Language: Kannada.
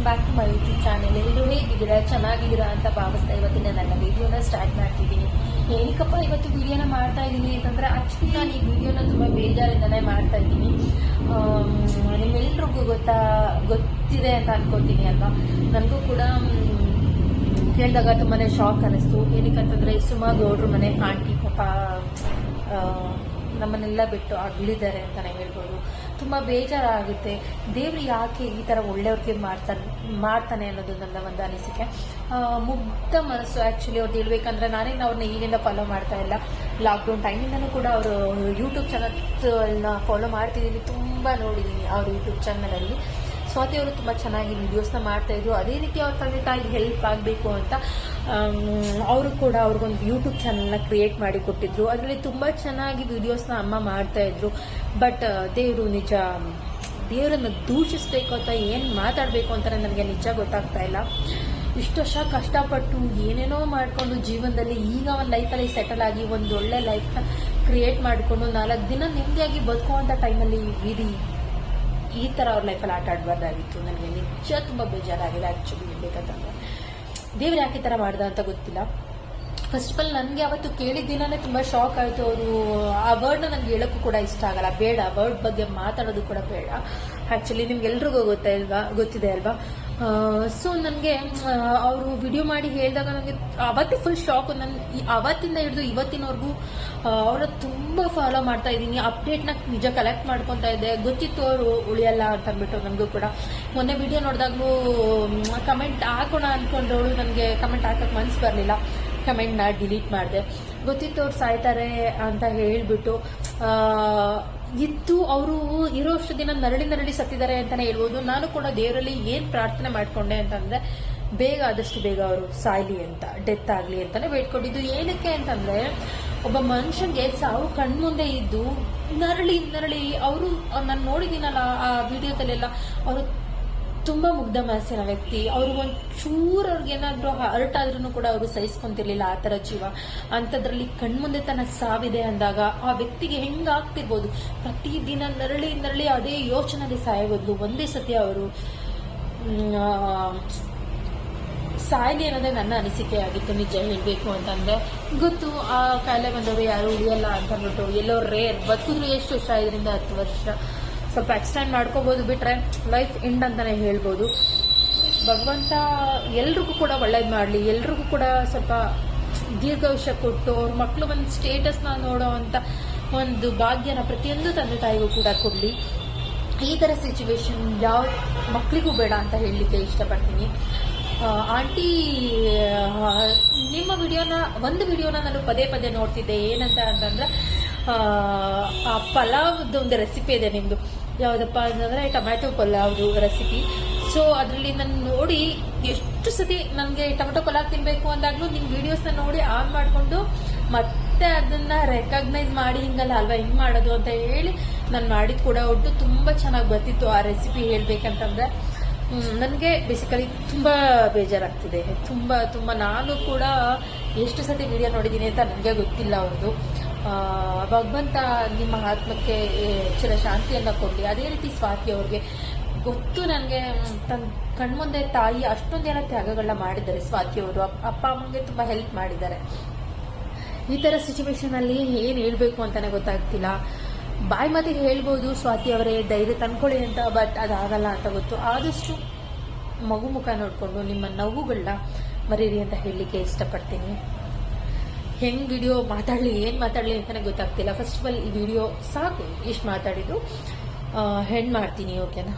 Welcome back to my YouTube channel ಎಲ್ಲರೂ ಹೇಗಿದ್ದೀರಾ? ಚೆನ್ನಾಗಿದ್ದೀರಾ ಅಂತ ಭಾವಿಸ್ತಾ ಇವತ್ತಿನ ನನ್ನ ವಿಡಿಯೋನ ಸ್ಟಾರ್ಟ್ ಮಾಡ್ತಿದ್ದೀನಿ. ಏನಕ್ಕಪ್ಪ ಇವತ್ತು ವಿಡಿಯೋನ ಮಾಡ್ತಾ ಇದ್ದೀನಿ ಅಂತಂದರೆ ಆ್ಯಕ್ಚುಲಿ ನಾನು ಈ ವಿಡಿಯೋನ ತುಂಬ ಬೇಜಾರಿಂದನೇ ಮಾಡ್ತಾ ಇದ್ದೀನಿ. ನಿಮ್ಮೆಲ್ರಿಗೂ ಗೊತ್ತಾ, ಗೊತ್ತಿದೆ ಅಂತ ಅನ್ಕೋತೀನಿ ಅಲ್ವಾ? ನನಗೂ ಕೂಡ ಕೇಳಿದಾಗ ತುಂಬಾ ಶಾಕ್ ಅನ್ನಿಸ್ತು ಏನಕ್ಕಂತಂದರೆ ಸುಮಾರು ಗೌಡ್ರು ಮನೆ ಆಂಟಿ ಪಾಪ ನಮ್ಮನ್ನೆಲ್ಲ ಬಿಟ್ಟು ಅಗಲಿದ್ದಾರೆ ಅಂತಲೇ ಹೇಳ್ಬೋದು. ತುಂಬ ಬೇಜಾರಾಗುತ್ತೆ. ದೇವರು ಯಾಕೆ ಈ ಥರ ಒಳ್ಳೆಯವ್ರಿಗೆ ಮಾಡ್ತಾನೆ ಮಾಡ್ತಾನೆ ಅನ್ನೋದು ನನ್ನ ಒಂದು ಅನಿಸಿಕೆ. ಮುಗ್ಧ ಮನಸ್ಸು ಆ್ಯಕ್ಚುಲಿ ಅವ್ರು ಹೇಳ್ಬೇಕಂದ್ರೆ ನಾನೇ ಅವ್ರನ್ನ ಈಗಿಂದ ಫಾಲೋ ಮಾಡ್ತಾ ಇಲ್ಲ. ಲಾಕ್ಡೌನ್ ಟೈಮಿಂದನೂ ಕೂಡ ಅವರು ಯೂಟ್ಯೂಬ್ ಚಾನಲ್ನ ಫಾಲೋ ಮಾಡ್ತಿದ್ದೀನಿ. ತುಂಬ ನೋಡಿದ್ದೀನಿ ಅವ್ರ ಯೂಟ್ಯೂಬ್ ಚಾನಲಲ್ಲಿ ಸ್ವಾತಿ ಅವರು ತುಂಬ ಚೆನ್ನಾಗಿ ವೀಡಿಯೋಸ್ನ ಮಾಡ್ತಾಯಿದ್ರು ಅದೇ ರೀತಿ ಅವ್ರ ತಂದೆ ತಾಯಿ ಹೆಲ್ಪ್ ಆಗಬೇಕು ಅಂತ ಅವರು ಕೂಡ ಅವ್ರಿಗೊಂದು ಯೂಟ್ಯೂಬ್ ಚಾನಲ್ನ ಕ್ರಿಯೇಟ್ ಮಾಡಿ ಕೊಟ್ಟಿದ್ರು. ಅದರಲ್ಲಿ ತುಂಬ ಚೆನ್ನಾಗಿ ವೀಡಿಯೋಸ್ನ ಅಮ್ಮ ಮಾಡ್ತಾಯಿದ್ರು ಬಟ್ ದೇವರು ನಿಜ, ದೇವರನ್ನು ದೂಷಿಸಬೇಕು ಅಂತ ಏನು ಮಾತಾಡಬೇಕು ಅಂತ ನನಗೆ ನಿಜ ಗೊತ್ತಾಗ್ತಾ ಇಲ್ಲ. ಇಷ್ಟು ವರ್ಷ ಕಷ್ಟಪಟ್ಟು ಏನೇನೋ ಮಾಡಿಕೊಂಡು ಜೀವನದಲ್ಲಿ ಈಗ ಒಂದು ಲೈಫಲ್ಲಿ ಸೆಟಲ್ ಆಗಿ ಒಂದು ಒಳ್ಳೆ ಲೈಫ್ನ ಕ್ರಿಯೇಟ್ ಮಾಡಿಕೊಂಡು ನಾಲ್ಕು ದಿನ ನೆಮ್ಮದಿಯಾಗಿ ಬದುಕುವಂಥ ಟೈಮಲ್ಲಿ ವಿಧಿ ಈ ಥರ ಅವ್ರ ಲೈಫಲ್ಲಿ ಆಟ ಆಡಬಾರ್ದಾಗಿತ್ತು. ನನಗೆ ನಿಜ ತುಂಬ ಬೇಜಾರಾಗಿದೆ ಆ್ಯಕ್ಚುಲಿ ಹೇಳ್ಬೇಕಂತಂದ್ರೆ. ದೇವ್ರು ಯಾಕೆ ಈ ಥರ ಮಾಡ್ದ ಅಂತ ಗೊತ್ತಿಲ್ಲ. ಫಸ್ಟ್ ಆಲ್ ನನಗೆ ಅವತ್ತು ಕೇಳಿದ ದಿನನೇ ತುಂಬ ಶಾಕ್ ಆಯಿತು. ಅವರು ಆ ವರ್ಡ್ನ ನನಗೆ ಹೇಳೋಕ್ಕೂ ಕೂಡ ಇಷ್ಟ ಆಗಲ್ಲ. ಬೇಡ ವರ್ಡ್ ಬಗ್ಗೆ ಮಾತಾಡೋದು ಕೂಡ ಬೇಡ. ಆ್ಯಕ್ಚುಲಿ ನಿಮ್ಗೆಲ್ರಿಗೂ ಗೊತ್ತಾ ಇಲ್ವಾ ಗೊತ್ತಿದೆ ಅಲ್ವಾ? ಸೊ ನನಗೆ ಅವರು ವಿಡಿಯೋ ಮಾಡಿ ಹೇಳಿದಾಗ ನನಗೆ ಅವತ್ತೇ ಫುಲ್ ಶಾಕ್ ನನ್ನ ಅವತ್ತಿಂದ ಹಿಡಿದು ಇವತ್ತಿನವರೆಗೂ ಅವರ ತುಂಬ ಫಾಲೋ ಮಾಡ್ತಾ ಇದ್ದೀನಿ. ಅಪ್ಡೇಟ್ನ ನಿಜ ಕಲೆಕ್ಟ್ ಮಾಡ್ಕೊತಾ ಇದ್ದೆ. ಗೊತ್ತಿತ್ತು ಅವರು ಉಳಿಯಲ್ಲ ಅಂತ ಅಂದ್ಬಿಟ್ಟು ನನಗೂ ಕೂಡ. ಮೊನ್ನೆ ವಿಡಿಯೋ ನೋಡಿದಾಗಲೂ ಕಮೆಂಟ್ ಹಾಕೋಣ ಅಂದ್ಕೊಂಡವಳು ನನಗೆ ಕಮೆಂಟ್ ಹಾಕೋಕ್ಕೆ ಮನಸ್ಸು ಬರಲಿಲ್ಲ. ಕಮೆಂಟ್ನ ಡಿಲೀಟ್ ಮಾಡಿದೆ. ಗೊತ್ತಿತ್ತು ಅವ್ರು ಸಾಯ್ತಾರೆ ಅಂತ ಹೇಳಿಬಿಟ್ಟು ಇತ್ತು ಅವರು ಇರೋ ಅಷ್ಟು ದಿನ ನರಳಿ ನರಳಿ ಸತ್ತಿದ್ದಾರೆ ಅಂತಲೇ ಹೇಳ್ಬೋದು. ನಾನು ಕೂಡ ದೇವರಲ್ಲಿ ಏನು ಪ್ರಾರ್ಥನೆ ಮಾಡ್ಕೊಂಡೆ ಅಂತಂದರೆ, ಬೇಗ ಆದಷ್ಟು ಬೇಗ ಅವರು ಸಾಯ್ಲಿ ಅಂತ ಡೆತ್ ಆಗಲಿ ಅಂತಲೇ ಬೇಡ್ಕೊಂಡಿದ್ದು. ಏನಕ್ಕೆ ಅಂತಂದರೆ, ಒಬ್ಬ ಮನುಷ್ಯನಿಗೆ ಸಾವು ಕಣ್ಮುಂದೆ ಇದ್ದು ನರಳಿ ನರಳಿ, ಅವರು ನಾನು ನೋಡಿದ್ದೀನಲ್ಲ ಆ ವಿಡಿಯೋದಲ್ಲೆಲ್ಲ ಅವರು ತುಂಬ ಮುಗ್ಧ ಮನಸ್ಸಿನ ವ್ಯಕ್ತಿ. ಅವ್ರಿಗೆ ಒಂದು ಚೂರು ಅವ್ರಿಗೇನಾದರೂ ಹರ್ಟ್ ಆದ್ರೂ ಕೂಡ ಅವರು ಸಹಿಸ್ಕೊಂತಿರ್ಲಿಲ್ಲ ಆ ಥರ ಜೀವ. ಅಂಥದ್ರಲ್ಲಿ ಕಣ್ಮುಂದೆ ತನ್ನ ಸಾವಿದೆ ಅಂದಾಗ ಆ ವ್ಯಕ್ತಿಗೆ ಹೆಂಗಾಗ್ತಿರ್ಬೋದು? ಪ್ರತಿದಿನ ನರಳಿ ನರಳಿ ಅದೇ ಯೋಚನೆಯಲ್ಲಿ ಸಾಯಬಹುದು ಒಂದೇ ಸತಿ ಅವರು ಸಾಯ್ಲಿ ಅನ್ನೋದೇ ನನ್ನ ಅನಿಸಿಕೆ ಆಗಿತ್ತು. ನಿಜ ಹೇಳಬೇಕು ಅಂತಂದ್ರೆ, ಗೊತ್ತು, ಆ ಕಾಯಿಲೆ ಬಂದವರು ಯಾರು ಉಳಿಯಲ್ಲ ಅಂತ ಅಂದ್ಬಿಟ್ಟು ಎಲ್ಲೋ ರೇರ್ ಬದುಕಿದ್ರು ಎಷ್ಟು ವರ್ಷ? ಐದರಿಂದ ಹತ್ತು ವರ್ಷ. ಸ್ವಲ್ಪ ಎಕ್ಸ್ಟೆಂಡ್ ಮಾಡ್ಕೋಬೋದು ಬಿಟ್ಟರೆ ಲೈಫ್ ಎಂಡ್ ಅಂತಾನೆ ಹೇಳ್ಬೋದು. ಭಗವಂತ ಎಲ್ರಿಗೂ ಕೂಡ ಒಳ್ಳೇದು ಮಾಡಲಿ, ಎಲ್ರಿಗೂ ಕೂಡ ಸ್ವಲ್ಪ ದೀರ್ಘಾಯುಷ್ಯ ಕೊಟ್ಟು ಅವ್ರ ಮಕ್ಕಳು ಒಂದು ಸ್ಟೇಟಸ್ನ ನೋಡೋ ಅಂತ ಒಂದು ಭಾಗ್ಯನ ಪ್ರತಿಯೊಂದು ತಂದೆ ತಾಯಿಗೂ ಕೂಡ ಕೊಡಲಿ. ಈ ಥರ ಸಿಚುವೇಶನ್ ಯಾವ ಮಕ್ಕಳಿಗೂ ಬೇಡ ಅಂತ ಹೇಳಲಿಕ್ಕೆ ಇಷ್ಟಪಡ್ತೀನಿ. ಆಂಟಿ ನಿಮ್ಮ ವಿಡಿಯೋನ, ಒಂದು ವಿಡಿಯೋನ ನಾನು ಪದೇ ಪದೇ ನೋಡ್ತಿದ್ದೆ. ಏನಂತ ಅಂತಂದ್ರೆ, ಆ ಪಲಾವ್ದು ಒಂದು ರೆಸಿಪಿ ಇದೆ ನಿಮ್ಮದು ಯಾವುದಪ್ಪ ಅಂತಂದರೆ ಟೊಮ್ಯಾಟೊ ಪಲಾವ್ದು ರೆಸಿಪಿ ಸೊ ಅದರಲ್ಲಿ ನಾನು ನೋಡಿ ಎಷ್ಟು ಸತಿ ನನಗೆ ಟೊಮೆಟೊ ಪಲಾವ್ ತಿನ್ನಬೇಕು ಅಂದಾಗಲೂ ನಿಮ್ಮ ವಿಡಿಯೋಸ್ನ ನೋಡಿ ಆನ್ ಮಾಡಿಕೊಂಡು ಮತ್ತೆ ಅದನ್ನ ರೆಕಗ್ನೈಸ್ ಮಾಡಿ ಹಿಂಗಲ್ಲ ಅಲ್ವಾ, ಹಿಂಗೆ ಮಾಡೋದು ಅಂತ ಹೇಳಿ ನಾನು ಮಾಡಿದ ಕೂಡ ಒಟ್ಟು ತುಂಬ ಚೆನ್ನಾಗಿ ಬರ್ತಿತ್ತು ಆ ರೆಸಿಪಿ ಹೇಳ್ಬೇಕಂತಂದ್ರೆ. ನನಗೆ ಬೇಸಿಕಲಿ ತುಂಬ ಬೇಜಾರಾಗ್ತಿದೆ. ತುಂಬ ತುಂಬ. ನಾನು ಕೂಡ ಎಷ್ಟು ಸತಿ ವಿಡಿಯೋ ನೋಡಿದ್ದೀನಿ ಅಂತ ನನಗೆ ಗೊತ್ತಿಲ್ಲ ಅವ್ರದ್ದು ಭಗವಂತ ನಿಮ್ಮ ಆತ್ಮಕ್ಕೆ ಚಿರ ಶಾಂತಿಯನ್ನು ಕೊಡಲಿ. ಅದೇ ರೀತಿ ಸ್ವಾತಿ ಅವ್ರಿಗೆ. ಗೊತ್ತು ನನಗೆ ತನ್ನ ಕಣ್ಮುಂದೆ ತಾಯಿ ಅಷ್ಟೊಂದೇನೋ ತ್ಯಾಗಗಳನ್ನ ಮಾಡಿದ್ದಾರೆ ಸ್ವಾತಿ ಅವರು. ಅಪ್ಪ ಅಮ್ಮಂಗೆ ತುಂಬ ಹೆಲ್ಪ್ ಮಾಡಿದ್ದಾರೆ. ಈ ಥರ ಸಿಚುವೇಶನಲ್ಲಿ ಏನು ಹೇಳಬೇಕು ಅಂತಾನೆ ಗೊತ್ತಾಗ್ತಿಲ್ಲ. ಬಾಯಿ ಮಾತಿಗೆ ಹೇಳ್ಬೋದು ಸ್ವಾತಿ ಅವರೇ, ಧೈರ್ಯ ತಂದ್ಕೊಳ್ಳಿ ಅಂತ ಬಟ್ ಅದಾಗಲ್ಲ ಅಂತ ಗೊತ್ತು. ಆದಷ್ಟು ಮಗು ಮುಖ ನೋಡಿಕೊಂಡು ನಿಮ್ಮ ನೋವುಗಳನ್ನ ಮರೀರಿ ಅಂತ ಹೇಳಲಿಕ್ಕೆ ಇಷ್ಟಪಡ್ತೀನಿ. ಹೆಂಗೆ ವಿಡಿಯೋ ಮಾತಾಡಲಿ, ಏನು ಮಾತಾಡಲಿ ಅಂತಲೇ ಗೊತ್ತಾಗ್ತಿಲ್ಲ. ಫಸ್ಟ್ ಆಫ್ ಆಲ್ ಈ ವಿಡಿಯೋ ಸಾಕು, ಇಷ್ಟು ಮಾತಾಡಿದ್ದು. ಹೆಣ್ ಮಾಡ್ತೀನಿ ಓಕೆನಾ